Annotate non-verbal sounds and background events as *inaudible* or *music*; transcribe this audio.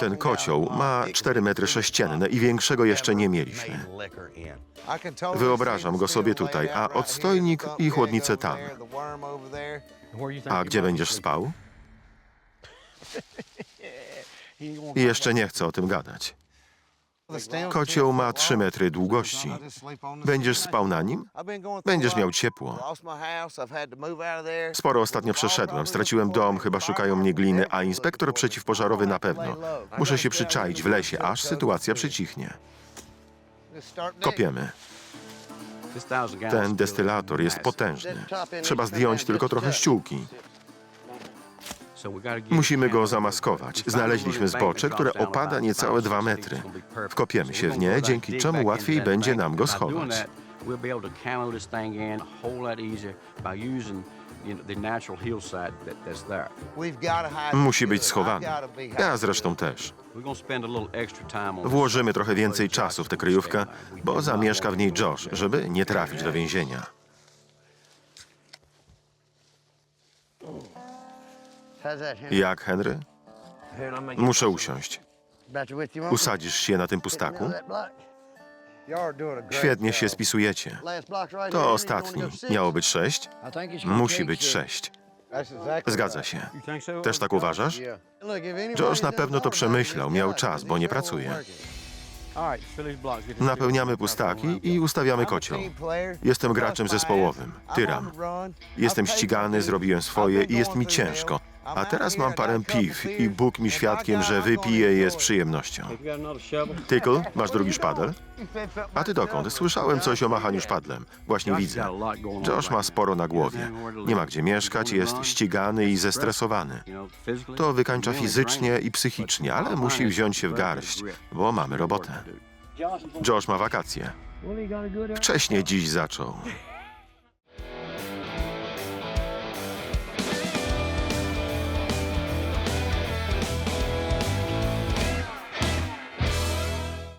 Ten kocioł ma 4 metry sześcienne i większego jeszcze nie mieliśmy. Wyobrażam go sobie tutaj, a odstojnik i chłodnicę tam. A gdzie będziesz spał? *laughs* I jeszcze nie chcę o tym gadać. Kocioł ma 3 metry długości. Będziesz spał na nim? Będziesz miał ciepło. Sporo ostatnio przeszedłem. Straciłem dom, chyba szukają mnie gliny, a inspektor przeciwpożarowy na pewno. Muszę się przyczaić w lesie, aż sytuacja przycichnie. Kopiemy. Ten destylator jest potężny. Trzeba zdjąć tylko trochę ściółki. Musimy go zamaskować. Znaleźliśmy zbocze, które opada niecałe dwa metry. Wkopiemy się w nie, dzięki czemu łatwiej będzie nam go schować. Musi być schowany. Ja zresztą też. Włożymy trochę więcej czasu w tę kryjówkę, bo zamieszka w niej Josh, żeby nie trafić do więzienia. Jak, Henry? Muszę usiąść. Usadzisz się na tym pustaku? Świetnie się spisujecie. To ostatni. Miało być sześć? Musi być sześć. Zgadza się. Też tak uważasz? Josh na pewno to przemyślał, miał czas, bo nie pracuje. Napełniamy pustaki i ustawiamy kocioł. Jestem graczem zespołowym, tyram. Jestem ścigany, zrobiłem swoje i jest mi ciężko. A teraz mam parę piw i Bóg mi świadkiem, że wypiję je z przyjemnością. Tykel, masz drugi szpadel? A ty dokąd? Słyszałem coś o machaniu szpadlem. Właśnie widzę. Josh ma sporo na głowie. Nie ma gdzie mieszkać, jest ścigany i zestresowany. To wykańcza fizycznie i psychicznie, ale musi wziąć się w garść, bo mamy robotę. Josh ma wakacje. Wcześniej dziś zaczął.